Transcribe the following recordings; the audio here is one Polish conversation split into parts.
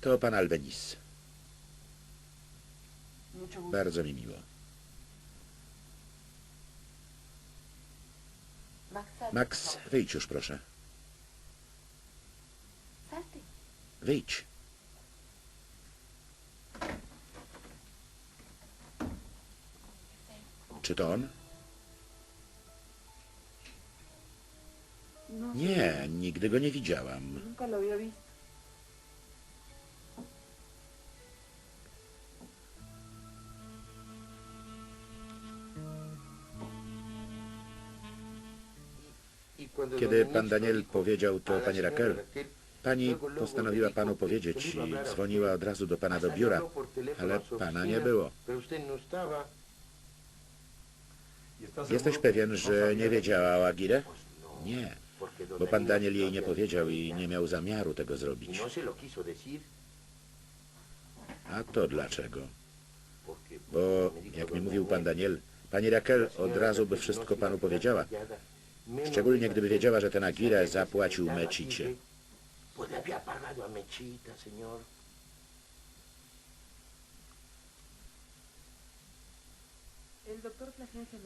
To pan Albenis. Bardzo mi miło. Max, wyjdź już proszę. Wyjdź. Czy to on? No, Nie, nigdy go nie widziałam. Kiedy pan Daniel powiedział to pani Raquel, pani postanowiła panu powiedzieć i dzwoniła od razu do pana do biura, ale pana nie było. Jesteś pewien, że nie wiedziała o Agile? Nie, bo pan Daniel jej nie powiedział i nie miał zamiaru tego zrobić. A to dlaczego? Bo, jak mi mówił pan Daniel, pani Raquel od razu by wszystko panu powiedziała. Szczególnie gdyby wiedziała, że ten Aguirre zapłacił Mecicie.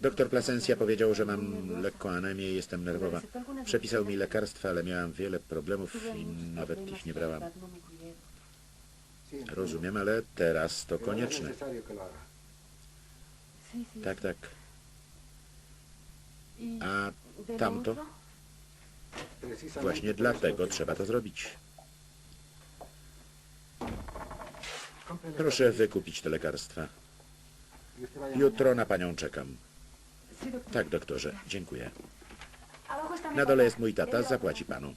Doktor Plasencia powiedział, że mam lekką anemię i jestem nerwowa. Przepisał mi lekarstwa, ale miałam wiele problemów i nawet ich nie brałam. Rozumiem, ale teraz to konieczne. Tak, tak. A tamto? Właśnie dlatego trzeba to zrobić. Proszę wykupić te lekarstwa. Jutro na panią czekam. Tak, doktorze, dziękuję. Na dole jest mój tata, zapłaci panu.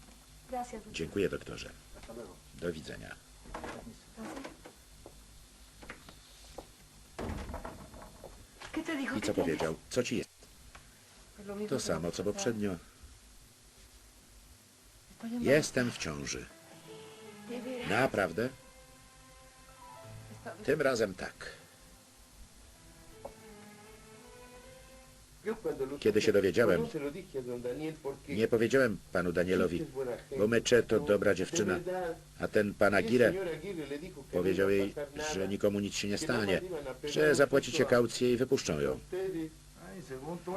Dziękuję, doktorze. Do widzenia. I ¿Qué co powiedział? Co ci jest? To samo, co poprzednio. Jestem w ciąży. Naprawdę? Tym razem tak. Kiedy się dowiedziałem, nie powiedziałem panu Danielowi, bo Mecze to dobra dziewczyna, a ten pan Aguirre powiedział jej, że nikomu nic się nie stanie, że zapłacicie kaucję i wypuszczą ją.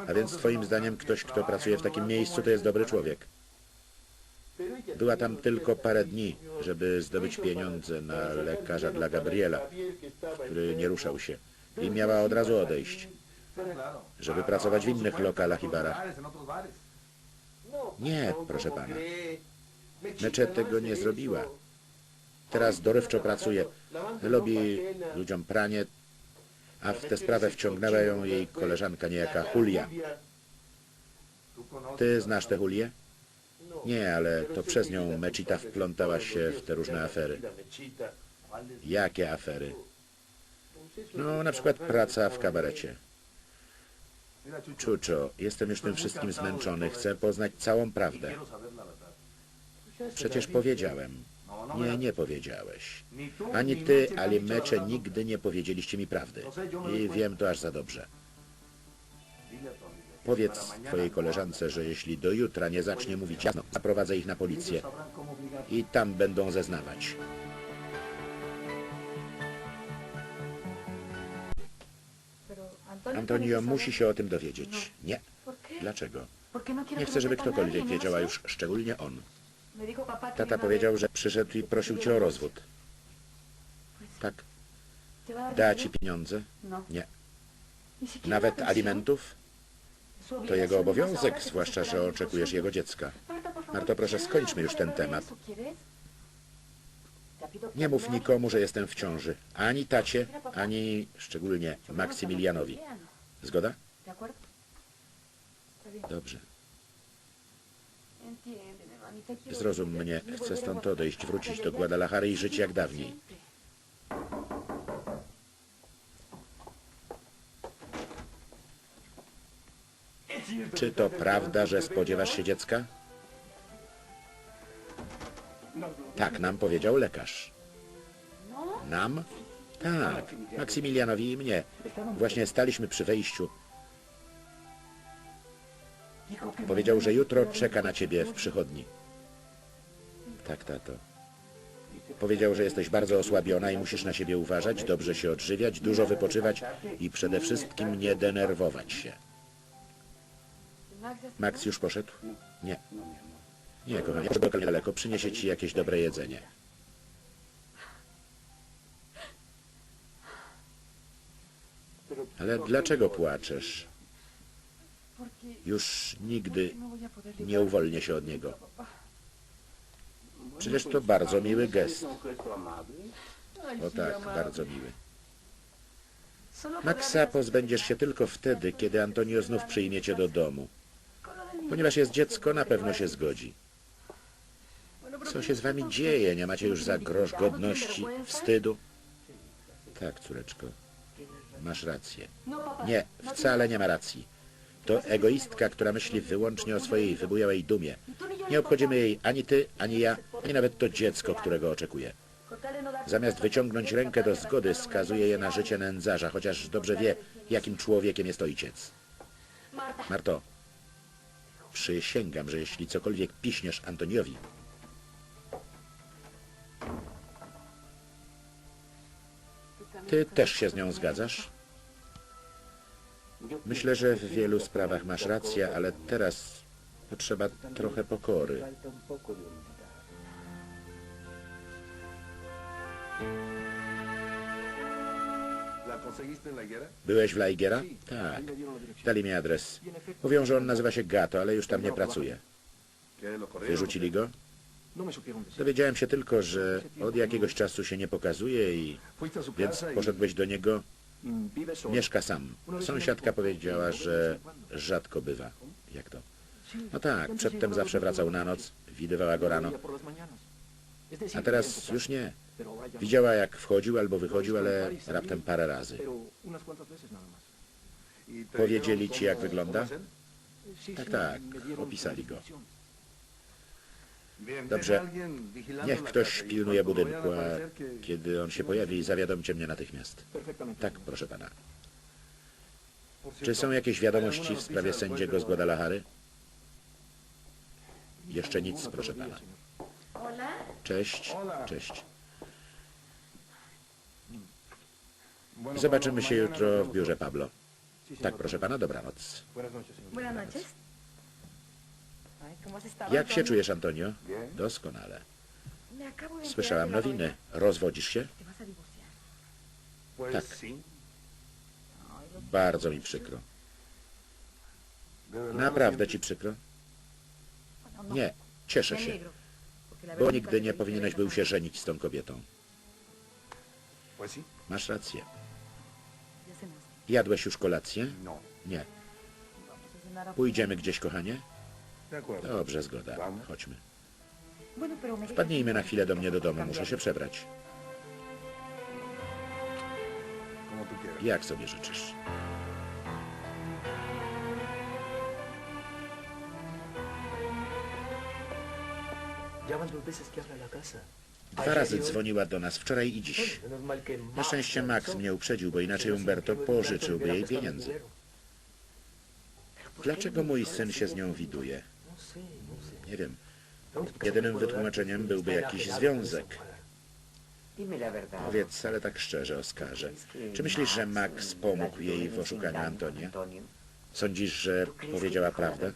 A więc twoim zdaniem ktoś, kto pracuje w takim miejscu, to jest dobry człowiek. Była tam tylko parę dni, żeby zdobyć pieniądze na lekarza dla Gabriela, który nie ruszał się i miała od razu odejść, żeby pracować w innych lokalach i barach. Nie, proszę pana. Mecze tego nie zrobiła. Teraz dorywczo pracuje. Robi ludziom pranie, a w tę sprawę wciągnęła ją jej koleżanka niejaka Julia. Ty znasz tę Julię? Nie, ale to przez nią Mechita wplątała się w te różne afery. Jakie afery? No, na przykład praca w kabarecie. Czuczo, jestem już tym wszystkim zmęczony. Chcę poznać całą prawdę. Przecież powiedziałem. Nie, nie powiedziałeś. Ani ty, ani Mecze nigdy nie powiedzieliście mi prawdy. I wiem to aż za dobrze. Powiedz twojej koleżance, że jeśli do jutra nie zacznie mówić jasno, zaprowadzę ich na policję i tam będą zeznawać. Antonio, musi się o tym dowiedzieć. Nie. ¿Por qué? Dlaczego? No Nie chcę, żeby ktokolwiek nadie, wiedział, a ¿no? już szczególnie on. Tata powiedział, że przyszedł i prosił cię o rozwód. Tak, ¿Te va a dar da ci pieniądze? No. Nie. Nawet alimentów? To jego obowiązek, zwłaszcza, że oczekujesz jego dziecka. Marto, proszę, skończmy już ten temat. Nie mów nikomu, że jestem w ciąży. Ani tacie, ani szczególnie Maksymilianowi. Zgoda? Dobrze. Zrozum mnie. Chcę stąd odejść, wrócić do Guadalajary i żyć jak dawniej. Czy to prawda, że spodziewasz się dziecka? Tak nam powiedział lekarz. Nam? Tak, Maksymilianowi i mnie. Właśnie staliśmy przy wejściu. Powiedział, że jutro czeka na ciebie w przychodni. Tak, tato. Powiedział, że jesteś bardzo osłabiona i musisz na siebie uważać, dobrze się odżywiać, dużo wypoczywać i przede wszystkim nie denerwować się. Max, już poszedł? Nie. Nie, kochanie, proszę do niedaleko, przyniesie ci jakieś dobre jedzenie. Ale dlaczego płaczesz? Już nigdy nie uwolnię się od niego. Przecież to bardzo miły gest. Ay, O tak, bardzo miły. Maxa pozbędziesz się tylko wtedy, kiedy Antonio znów przyjmie cię do domu. Ponieważ jest dziecko, na pewno się zgodzi. Co ¿qué się z wami dzieje? Nie macie już za grosz godności, wstydu? Tak, córeczko, masz rację. No. Nie, wcale nie ma racji. To egoistka, która myśli wyłącznie o swojej wybujałej dumie. Nie ni obchodzimy jej ani ty, ani ja, ani nawet to dziecko, którego oczekuje. Zamiast wyciągnąć rękę do zgody, skazuje je na życie nędzarza, chociaż dobrze wie, jakim człowiekiem jest ojciec. Marto, przysięgam, że jeśli cokolwiek piśniesz Antoniowi, ty też się z nią zgadzasz? Myślę, że w wielu sprawach masz rację, ale teraz potrzeba trochę pokory. Byłeś w La Higuera? Tak. Dali mi adres. Mówią, że on nazywa się Gato, ale już tam nie pracuje. Wyrzucili go? No. Dowiedziałem się tylko, że od jakiegoś czasu się nie pokazuje i więc y... poszedłeś do niego. Mieszka sam. Sąsiadka powiedziała, że rzadko bywa. Jak to? No tak, przedtem zawsze wracał na noc, widywała go rano. A teraz już nie. Widziała jak wchodził albo wychodził, ale raptem parę razy. Powiedzieli ci, jak wygląda? Tak, tak, opisali go. Dobrze. Niech ktoś pilnuje budynku, a kiedy on się pojawi, zawiadomcie mnie natychmiast. Tak, proszę pana. Czy są jakieś ¿hay alguna wiadomości w sprawie sędziego z Guadalajary? Jeszcze nic, proszę pana. Cześć, cześć. Zobaczymy się jutro w biurze Pablo. Tak, proszę pana, dobranoc. Buenas noches, señor. Buenas noches. Ay, ¿cómo has estado, Jak się czujesz, Antonio? Doskonale. Słyszałam nowiny. Rozwodzisz się? Tak. Bardzo mi przykro. Naprawdę ci przykro? No. Nie, cieszę się, bo nigdy nie powinieneś był się żenić z tą kobietą. Masz rację. Jadłeś już kolację? No. Nie. Pójdziemy gdzieś, kochanie? Dobrze, zgoda. Chodźmy. Wpadnijmy na chwilę do mnie do domu, muszę się przebrać. Jak sobie życzysz? Ya van dos veces que habla la casa. Dwa razy dzwoniła do nas wczoraj i dziś. Na szczęście Max mnie uprzedził, bo inaczej Umberto pożyczyłby jej pieniędzy. Dlaczego mój syn się z nią widuje? Nie wiem. Jedynym wytłumaczeniem byłby jakiś związek. Powiedz, ale tak szczerze, Oskarze. Czy myślisz, że Max pomógł jej w oszukaniu Antonia? Sądzisz, że powiedziała prawdę?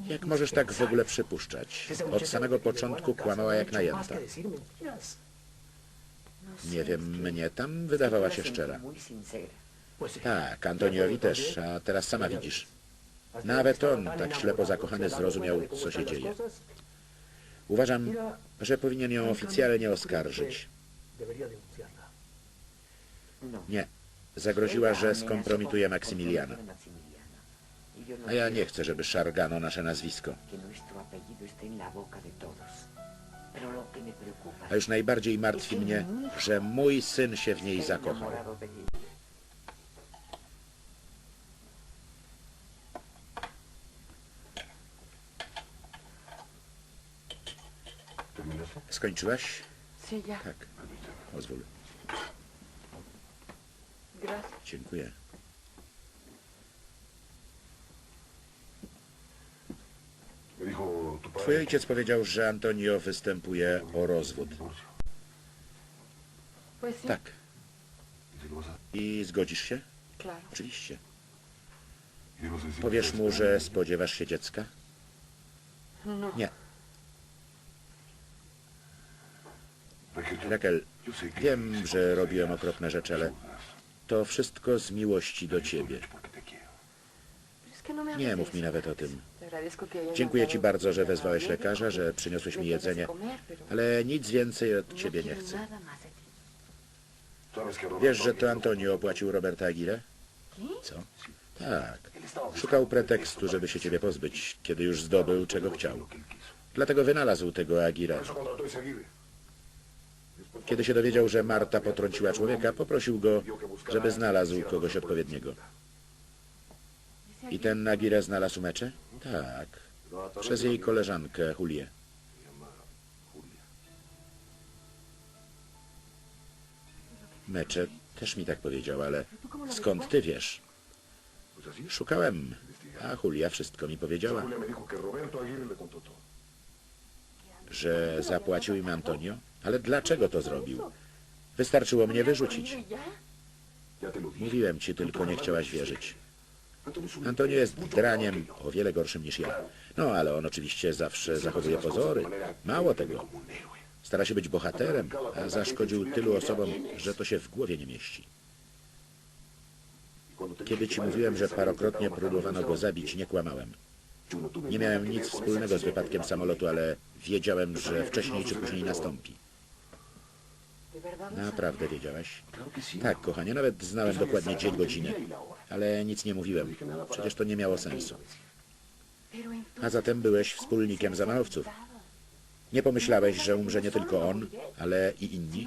Jak możesz tak w ogóle przypuszczać? Od samego początku kłamała jak najęta. Nie wiem, mnie tam wydawała się szczera. Tak, Antoniowi też, a teraz sama widzisz. Nawet on, tak ślepo zakochany, zrozumiał, co się dzieje. Uważam, że powinien ją oficjalnie oskarżyć. Nie, zagroziła, że skompromituje Maksymiliana. A ja nie chcę, żeby szargano nasze nazwisko. A już najbardziej martwi mnie, że mój syn się w niej zakochał. Skończyłaś? Tak. Pozwól. Dziękuję. Twój ojciec powiedział, że Antonio występuje o rozwód. Tak. ¿Y se lo vas a- I zgodzisz się? Oczywiście. Powiesz mu, że spodziewasz się dziecka? No. Nie. Raquel, wiem, że robiłem okropne rzeczy, ale to wszystko z miłości do ciebie. Nie mów mi nawet o tym. Dziękuję ci bardzo, że wezwałeś lekarza, że przyniosłeś mi jedzenie, ale nic więcej od ciebie nie chcę. Wiesz, że to Antonio opłacił Roberta? ¿Qué? Co? Tak. Szukał pretekstu, żeby się ciebie pozbyć, kiedy już zdobył, czego chciał. Dlatego wynalazł tego. Después, Kiedy się dowiedział, że Marta potrąciła człowieka, poprosił go, żeby znalazł kogoś odpowiedniego. I ten Aguirre znalazł mecze? Tak. Través Przez jej koleżankę Julię. Mecze też mi tak powiedział, ale skąd ty wiesz? Szukałem, a Julia wszystko mi powiedziała, że zapłacił im Antonio. Ale dlaczego to zrobił? Wystarczyło mnie wyrzucić. Lo dije. Mówiłem ci, tylko nie chciałaś wierzyć. Antonio jest draniem o wiele gorszym niż ja. No, ale on oczywiście zawsze zachowuje pozory. Mało tego. Stara się być bohaterem, a zaszkodził tylu osobom, że to się w głowie nie mieści. Kiedy ci mówiłem, że parokrotnie próbowano go zabić, nie kłamałem. Nie miałem nic wspólnego z wypadkiem samolotu, ale wiedziałem, że wcześniej czy później nastąpi. ¿De verdad lo Naprawdę wiedziałeś? Tak, kochanie, nawet znałem dokładnie dzień, godzinę. Ale nic nie mówiłem. Przecież to nie miało sensu. A zatem byłeś wspólnikiem zamachowców. Nie pomyślałeś, że umrze nie tylko on, ale i inni?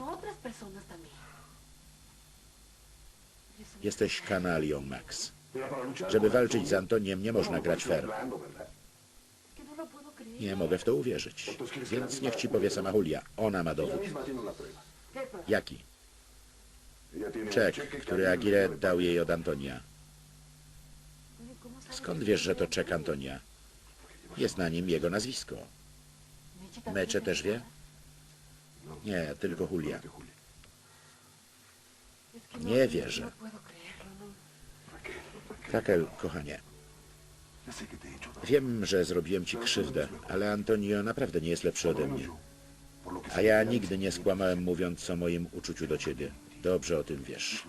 Jesteś kanalią, Max. Żeby walczyć z Antoniem, nie można grać fair. Nie mogę w to uwierzyć. Więc niech ci powie sama Julia. Ona ma dowód. Jaki? Czek, który Aguirre dał jej od Antonia. Oye, ¿cómo sabes Skąd wiesz, że to czek? Antonia? Jest na nim jego nazwisko. Te też wie? Nie, tylko Julia. Nie wierzę. Raquel, kochanie, wiem, że zrobiłem ci krzywdę, ale Antonio naprawdę nie jest lepszy ode mnie. A ja nigdy nie skłamałem mówiąc o moim uczuciu do ciebie. Dobrze o tym wiesz.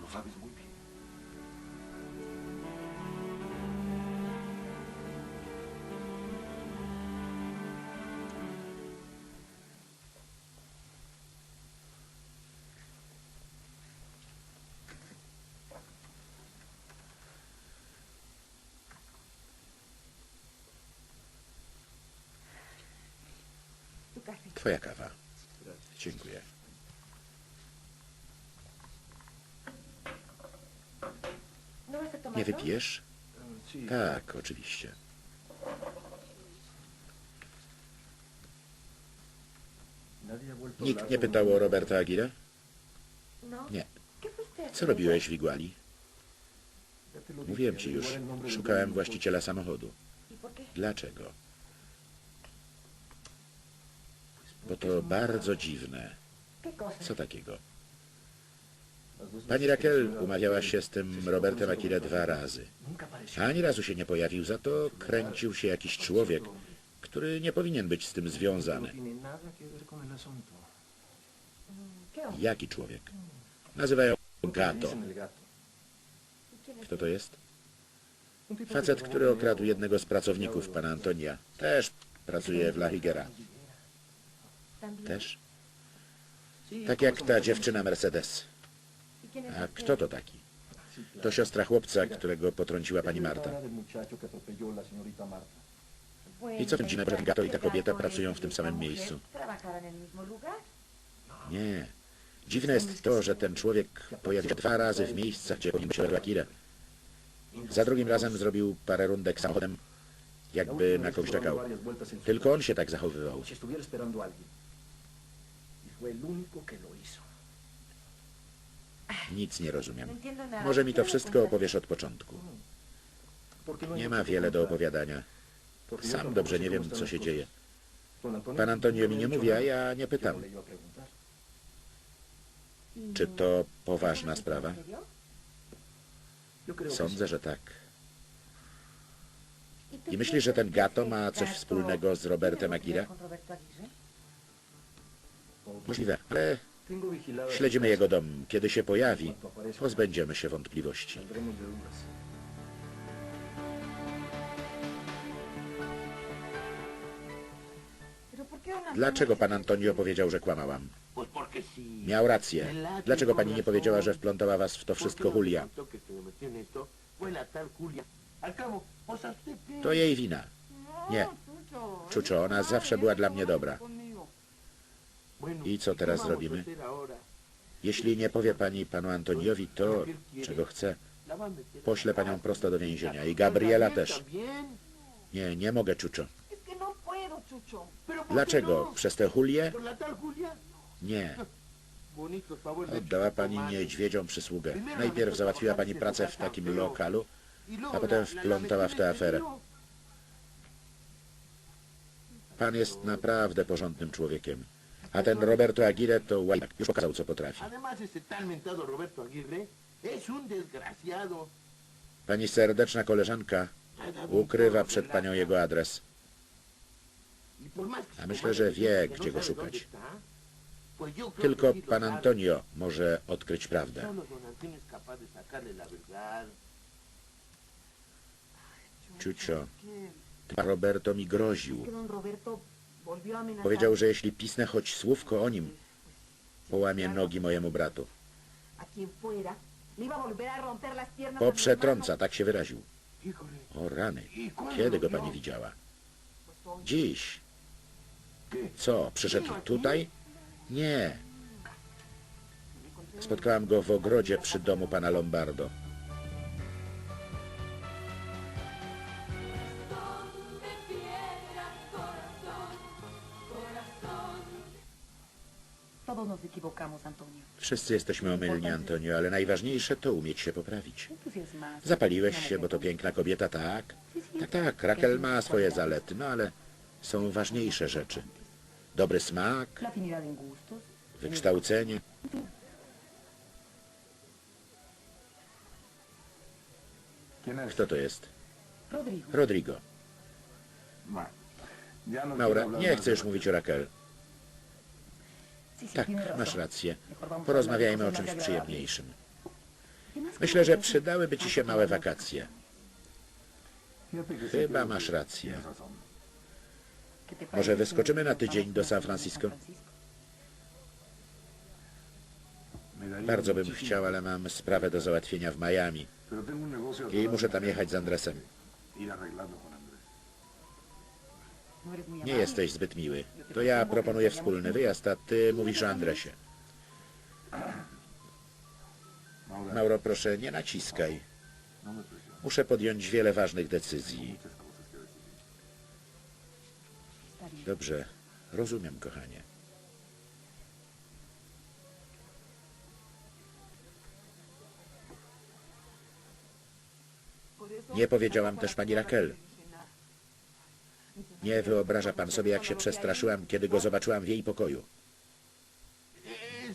Twoja kawa. Dziękuję. ¿No Nie wypijesz? Tak, oczywiście. Nikt nie pytał o Roberta Aguirre? No. Nie. ¿Qué fuiste a hacer Co robiłeś w Iguali? Mówiłem ci już. Szukałem właściciela samochodu. Dlaczego? Bo to bardzo dziwne. Co takiego? Pani Raquel umawiała się z tym Robertem se dwa razy. Ani razu się nie pojawił, za to kręcił się jakiś człowiek, który nie powinien być z tym związany. Jaki człowiek? Nazywają Gato. Kto to jest? Facet, który okradł jednego z pracowników pana Antonia. Też pracuje w La Higuera. Też? Tak jak ta dziewczyna Mercedes. ¿Y quién es A kto to taki? To siostra chłopca, którego potrąciła pani Marta. I co dziwnego, że Gato i ta ¿este kobieta pracują w tym samym miejscu? Nie. Dziwne jest to, że ten człowiek pojawił się dwa razy w miejscach, gdzie powinien być Akire. Za drugim razem zrobił parę rundek samochodem, jakby na kogoś czekał. Tylko on się tak zachowywał. Fue el único que lo hizo. Nic nie No rozumiem. nada. Może mi ¿Qué to wszystko opowiesz od początku. Porque no Nie ma wiele do opowiadania. Sam dobrze sé nie wiem, co się dzieje. Pan Antonio mi nie mówi, a ja nie pytam. no. Czy to poważna sprawa? Sądzę, że tak. ¿Y tú I myślisz, że ten gato ma coś gato wspólnego z Robertem Aguirre? Możliwe, ale śledzimy jego dom. Kiedy się pojawi, pozbędziemy się wątpliwości. saldremos de dudas. ¿Pero por qué don Antonio Dlaczego pan Antonio powiedział, że kłamałam? Miał rację. Dlaczego pani nie powiedziała, że wplątała was w to wszystko Julia? To jej wina. Nie. Chucho, ona zawsze była dla mnie dobra. I co ¿y qué teraz robimy? Jeśli nie powie pani panu Antoniowi to, czego chce, poślę panią prosto do więzienia. I Gabriela Gabriel też. Nie, nie mogę, Czuczo. No puedo, Chucho. ¿Pero por qué Dlaczego? no? Przez tę Julię? Nie. Oddała pani Chucho, niedźwiedzią przysługę. Najpierw załatwiła pani pracę w takim lokalu, Y a potem wplątała w tę aferę. Pan jest naprawdę porządnym człowiekiem. A ten Roberto Aguirre to łajak. Już pokazał, co potrafi. Además, tal mentado Roberto Aguirre es un desgraciado. Pani serdeczna koleżanka ukrywa przed panią jego adres. Y A myślę, że wie, gdzie no go szukać. Tylko pan. Antonio może odkryć prawdę. Ciucio, pan Roberto mi groził. Powiedział, że jeśli pisnę choć słówko o nim, połamie nogi mojemu bratu. Poprzetrąca, tak się wyraził. O rany, ¿y cuándo kiedy go pani widziała? Dziś. Co, przyszedł tutaj? Nie. Spotkałam go w ogrodzie przy domu pana Lombardo. Wszyscy jesteśmy omylni, Antonio, ale najważniejsze to umieć się poprawić. Más. Zapaliłeś się, bo to piękna kobieta, tak? Tak, tak, Raquel ma swoje zalety, no ale są ważniejsze rzeczy. Dobry smak, wykształcenie. Kto to jest? Rodrigo. No Maura, nie chcę już mówić o Raquel. Tak, masz rację. Porozmawiajmy o czymś przyjemniejszym. ¿Qué más Myślę, że przydałyby ci się małe wakacje. Chyba masz rację. tienes razón. ¿Qué te parece Może wyskoczymy na tydzień do San Francisco? Bardzo bym chciał, ale mam sprawę do załatwienia w Miami i muszę tam jechać z Andresem. Nie jesteś zbyt miły. To ja proponuję wspólny wyjazd, a ty mówisz o Andresie. Mauro, proszę, nie naciskaj. Muszę podjąć wiele ważnych decyzji. Dobrze, rozumiem, kochanie. Nie powiedziałam też pani Raquel. Nie wyobraża pan sobie, jak się przestraszyłam, kiedy go zobaczyłam w jej pokoju.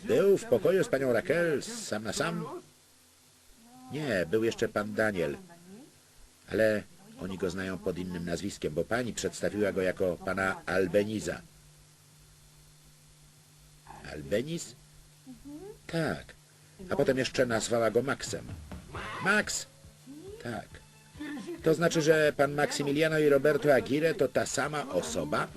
Był w pokoju z panią Raquel, sam na sam? Nie, był jeszcze pan Daniel. Ale oni go znają pod innym nazwiskiem, bo pani przedstawiła go jako pana Albeniza. Albeniz? Tak. A potem jeszcze nazwała go Maxem. Max? Tak. To znaczy, że pan Maximiliano i Roberto Aguirre to ta sama osoba?